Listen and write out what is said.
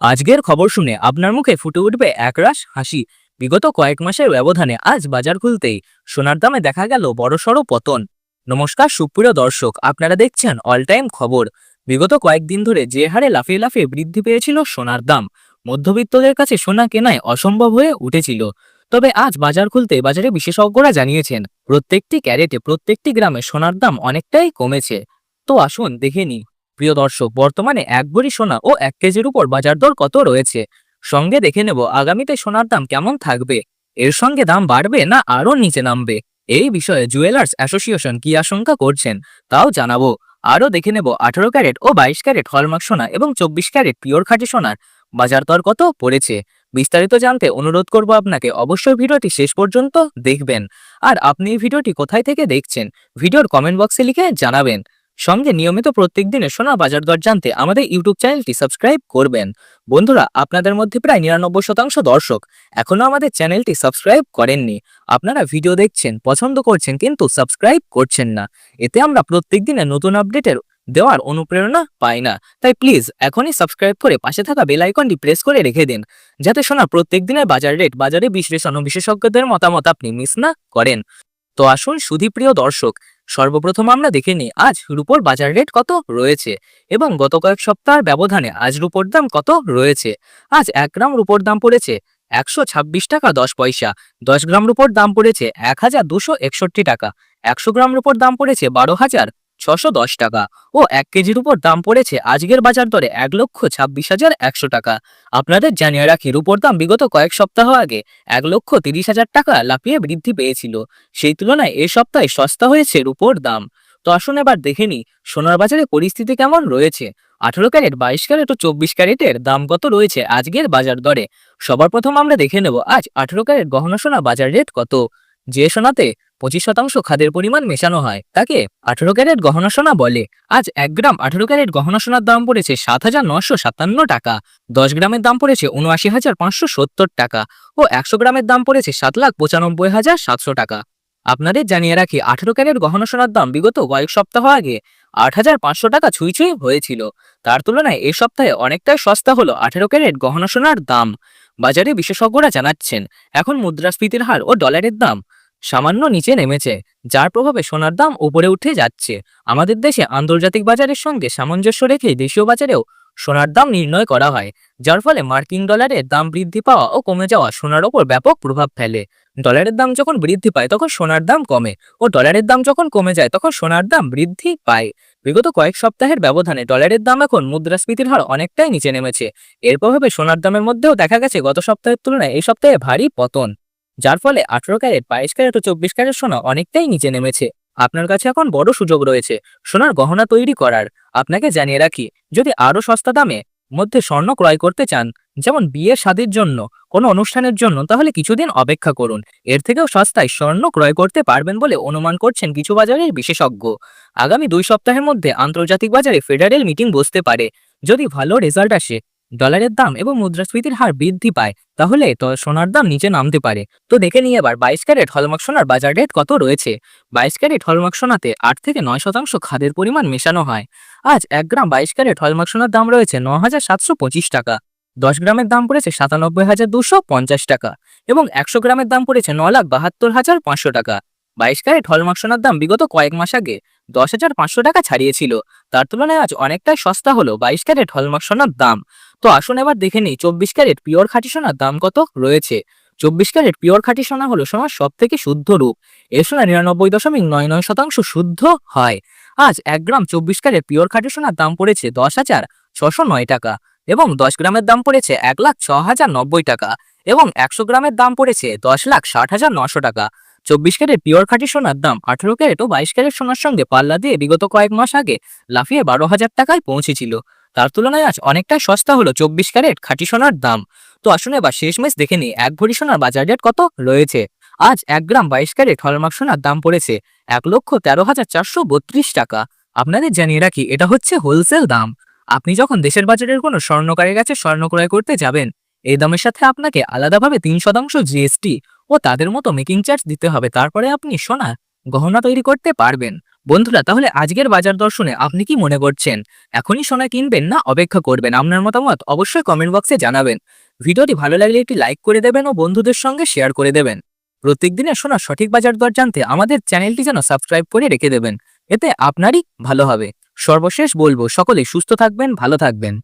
আজকের খবর শুনে আপনার মুখে ফুটে উঠবে একরাশ হাসি। বিগত কয়েক মাসের ব্যবধানে আজ বাজার খুলতেই সোনার দামে দেখা গেল বড়সড় পতন। নমস্কার, সুপ্রিয় দর্শক, আপনারা দেখছেন অল টাইম খবর। বিগত কয়েকদিন ধরে যে হারে লাফিয়ে লাফিয়ে বৃদ্ধি পেয়েছিল সোনার দাম। মধ্যবিত্তদের কাছে সোনা কেনায় অসম্ভব হয়ে উঠেছিল। তবে আজ বাজার খুলতে বাজারে বিশেষজ্ঞরা জানিয়েছেন, প্রত্যেকটি ক্যারেটে প্রত্যেকটি গ্রামে সোনার দাম অনেকটাই কমেছে। তো আসুন দেখে নিই। প্রিয় দর্শক, বর্তমানে এক ভরি সোনা ও এক কেজির উপর বাজার দর কত রয়েছে? সঙ্গে দেখে নেব আগামীতে সোনার দাম কেমন থাকবে? এর সঙ্গে দাম বাড়বে না আরও নিচে নামবে? এই বিষয়ে জুয়েলার্স অ্যাসোসিয়েশন কি আশঙ্কা করছেন তাও জানাব। আরও দেখে নেব আঠারো ক্যারেট ও বাইশ ক্যারেট হলমার্ক সোনা এবং চব্বিশ ক্যারেট পিওর খাঁটি সোনার বাজার দর কত পড়েছে? বিস্তারিত জানতে অনুরোধ করব আপনাকে অবশ্যই ভিডিওটি শেষ পর্যন্ত দেখবেন। আর আপনি এই ভিডিওটি কোথায় থেকে দেখছেন, ভিডিওর কমেন্ট বক্সে লিখে জানাবেন। সঙ্গে নিয়মিত প্রত্যেক দিনের সোনা বাজার দর জানতে আমাদের ইউটিউব চ্যানেলটি সাবস্ক্রাইব করবেন। বন্ধুরা, আপনাদের মধ্যে প্রায় নিরানব্বই শতাংশ দর্শক এখনও আমাদের চ্যানেলটি সাবস্ক্রাইব করেননি। আপনারা ভিডিও দেখছেন, পছন্দ করছেন কিন্তু সাবস্ক্রাইব করছেন না। এতে আমরা প্রত্যেক দিনের নতুন আপডেটের দেওয়ার অনুপ্রেরণা পাই না। তাই প্লিজ এখনই সাবস্ক্রাইব করে পাশে থাকা বেল আইকনটি প্রেস করে রেখে দিন, যাতে শোনা প্রত্যেক দিনের বাজার রেট, বাজারে বিশ্লেষণ ও বিশেষজ্ঞদের মতামত আপনি মিস না করেন। তো আসুন, সুধীপ্রিয় দর্শক সর্বপ্রথম আমরা দেখে নিই, আজ রুপোর বাজার রেট কত রয়েছে এবং গত কয়েক সপ্তাহের ব্যবধানে আজ রুপোর দাম কত রয়েছে? আজ এক গ্রাম রুপোর দাম পড়েছে একশো ছাব্বিশ টাকা দশ পয়সা, দশ গ্রাম রুপোর দাম পড়েছে এক হাজার দুশো একষট্টি টাকা, একশো গ্রাম রুপোর দাম পড়েছে বারো হাজার ছশো দশ টাকা। ও এক কেজির উপর দাম পড়েছে আজকের বাজার দরে এক লক্ষ ছাব্বিশ হাজার একশো টাকা। আপনাদের জানিয়ে রাখি, রুপোর দাম বিগত কয়েক সপ্তাহ আগে এক লক্ষ তিরিশ হাজার টাকা লাফিয়ে বৃদ্ধি পেয়েছিল। সেই তুলনায় এ সপ্তাহে সস্তা হয়েছে রুপোর দাম। তো আসুন এবার দেখে নিই, সোনার বাজারে পরিস্থিতি কেমন রয়েছে? আঠারো ক্যারেট, বাইশ ক্যারেট ও চব্বিশ ক্যারেটের দাম কত রয়েছে আজকের বাজার দরে? সবার প্রথম আমরা দেখে নেব, আজ আঠারো ক্যারেট গহনা সোনা বাজার রেট কত? যে সোনাতে পঁচিশ শতাংশ খাদের পরিমাণ মেশানো হয়। তাকে আঠারো ক্যারেট গহনা সোনা বলে। আজ এক গ্রাম আঠারো ক্যারেট গহনা সোনার দাম পড়েছে সাত হাজার নশো সাতান্ন টাকা। দশ গ্রামের দাম পড়েছে উনআশি হাজার পাঁচশো সত্তর টাকা ও একশো গ্রামের দাম পড়েছে সাত লাখ পঁচানব্বই হাজার সাতশো টাকা। আপনাদের জানিয়ে রাখি, আঠেরো ক্যারেট গহনা সোনার দাম বিগত কয়েক সপ্তাহ আগে আট হাজার পাঁচশো টাকা ছুঁই ছুঁই হয়েছিল। তার তুলনায় এই সপ্তাহে অনেকটাই সস্তা হলো আঠেরো ক্যারেট গহনা সোনার দাম। বাজারে বিশেষজ্ঞরা জানাচ্ছেন, এখন মুদ্রাস্ফীতির হার ও ডলারের দাম সামান্য নিচে নেমেছে, যার প্রভাবে সোনার দাম উপরে উঠে যাচ্ছে। আমাদের দেশে আন্তর্জাতিক বাজারের সঙ্গে সামঞ্জস্য রেখে দেশীয় বাজারেও সোনার দাম নির্ণয় করা হয়, যার ফলে মার্কিন ডলারের দাম বৃদ্ধি পাওয়া ও কমে যাওয়া সোনার ওপর ব্যাপক প্রভাব ফেলে। ডলারের দাম যখন বৃদ্ধি পায় তখন সোনার দাম কমে ও ডলারের দাম যখন কমে যায় তখন সোনার দাম বৃদ্ধি পায়। বিগত কয়েক সপ্তাহের ব্যবধানে ডলারের দাম এখন মুদ্রাস্ফীতির হার অনেকটাই নিচে নেমেছে। এর প্রভাবে সোনার দামের মধ্যেও দেখা গেছে, গত সপ্তাহের তুলনায় এই সপ্তাহে ভারী পতন। যার ফলে আঠারো ক্যারেট, বাইশ ক্যারেট ও চব্বিশ ক্যারেট সোনা অনেকটাই নিচে নেমেছে। আপনার কাছে এখন বড় সুযোগ রয়েছে, সোনার গহনা তৈরি করার। আপনাকে জানিয়ে রাখি, যদি আরও সস্তা দামে মধ্যে স্বর্ণ ক্রয় করতে চান, যেমন বিয়ে শাদির জন্য, কোনো অনুষ্ঠানের জন্য, তাহলে কিছুদিন অপেক্ষা করুন। এর থেকেও সস্তায় স্বর্ণ ক্রয় করতে পারবেন বলে অনুমান করছেন কিছু বাজারের বিশেষজ্ঞ। আগামী দুই সপ্তাহের মধ্যে আন্তর্জাতিক বাজারে ফেডারেল মিটিং বসতে পারে। যদি ভালো রেজাল্ট আসে ডলারের দাম এবং মুদ্রাস্ফীতির হার বৃদ্ধি পায়, তাহলে তো সোনার দাম নিচে নামতে পারে। তো দেখে নিয়ে এবার বাইশ ক্যারেট হলমার্ক সোনার বাজার রেট কত রয়েছে? বাইশ ক্যারেট হলমার্ক সোনাতে আট থেকে নয় শতাংশ খাদের পরিমাণ মেশানো হয়। আজ এক গ্রাম বাইশ ক্যারেট হলমার্ক সোনার দাম রয়েছে ন হাজার সাতশো পঁচিশ টাকা। দশ গ্রামের দাম পড়েছে সাতানব্বই হাজার দুশো পঞ্চাশ টাকা এবং একশো গ্রামের দাম পড়েছে ন লাখ বাহাত্তর হাজার পাঁচশো টাকা। বাইশ ক্যারেট হলমার্ক সোনার দাম বিগত কয়েক মাস আগে দশ হাজার পাঁচশো টাকা ছাড়িয়েছিল। তার তুলনায় আজ অনেকটাই সস্তা হলো বাইশ ক্যারেট হলমার্ক সোনার দাম। তো আসুন এবার দেখে নিই, চব্বিশ ক্যারেট পিওর খাঁটি সোনার দাম কত রয়েছে? চব্বিশ ক্যারেট পিওর খাঁটি সোনা হলো সোনার সব থেকে শুদ্ধ রূপ। এ সোনা নিরানব্বই দশমিক নয় নয় শতাংশ শুদ্ধ হয়। আজ এক গ্রাম চব্বিশ ক্যারেট পিওর খাঁটি সোনার দাম পড়েছে দশ হাজার ছশো নয় টাকা এবং দশ গ্রামের দাম পড়েছে এক লাখ ছ হাজার নব্বই টাকা এবং একশো গ্রামের দাম পড়েছে দশ লাখ ষাট হাজার নশো টাকা। চব্বিশ ক্যারেট পিওর খাঁটি সোনার দাম আঠারো ক্যারেট ও বাইশ ক্যারেট সোনার সঙ্গে পাল্লা দিয়ে বিগত কয়েক মাস আগে লাফিয়ে বারো হাজার টাকায় পৌঁছেছিল। তার তুলনায় আজ অনেকটাই সস্তা হলো চব্বিশ ক্যারেট খাঁটি সোনার দাম। তো আসুন এবার শেষমেশ দেখে নিই, এক ভরি সোনার বাজার রেট কত রয়েছে? আজ এক গ্রাম বাইশ ক্যারেট হলমার্ক সোনার দাম পড়েছে এক লক্ষ তেরো হাজার চারশো বত্রিশ টাকা। আপনাদের জানিয়ে রাখি, এটা হচ্ছে হোলসেল দাম। আপনি যখন দেশের বাজারের কোনো স্বর্ণকারের কাছে স্বর্ণ ক্রয় করতে যাবেন, এই দামের সাথে আপনাকে আলাদাভাবে তিন শতাংশ জিএসটি ও তাদের মতো মেকিং চার্জ দিতে হবে। তারপরে আপনি সোনা গহনা তৈরি করতে পারবেন। বন্ধুরা, তাহলে আজকের বাজার দর্শনে আপনি কি মনে করছেন? এখনই সোনা কিনবেন না অপেক্ষা করবেন? আপনার মতামত অবশ্যই কমেন্ট বক্সে জানাবেন। ভিডিওটি ভালো লাগলে একটি লাইক করে দেবেন ও বন্ধুদের সঙ্গে শেয়ার করে দেবেন। প্রত্যেক দিনের সোনা সঠিক বাজার দর জানতে আমাদের চ্যানেলটি যেন সাবস্ক্রাইব করে রেখে দেবেন। এতে আপনারই ভালো হবে। সর্বশেষ বলব, সকলে সুস্থ থাকবেন, ভালো থাকবেন।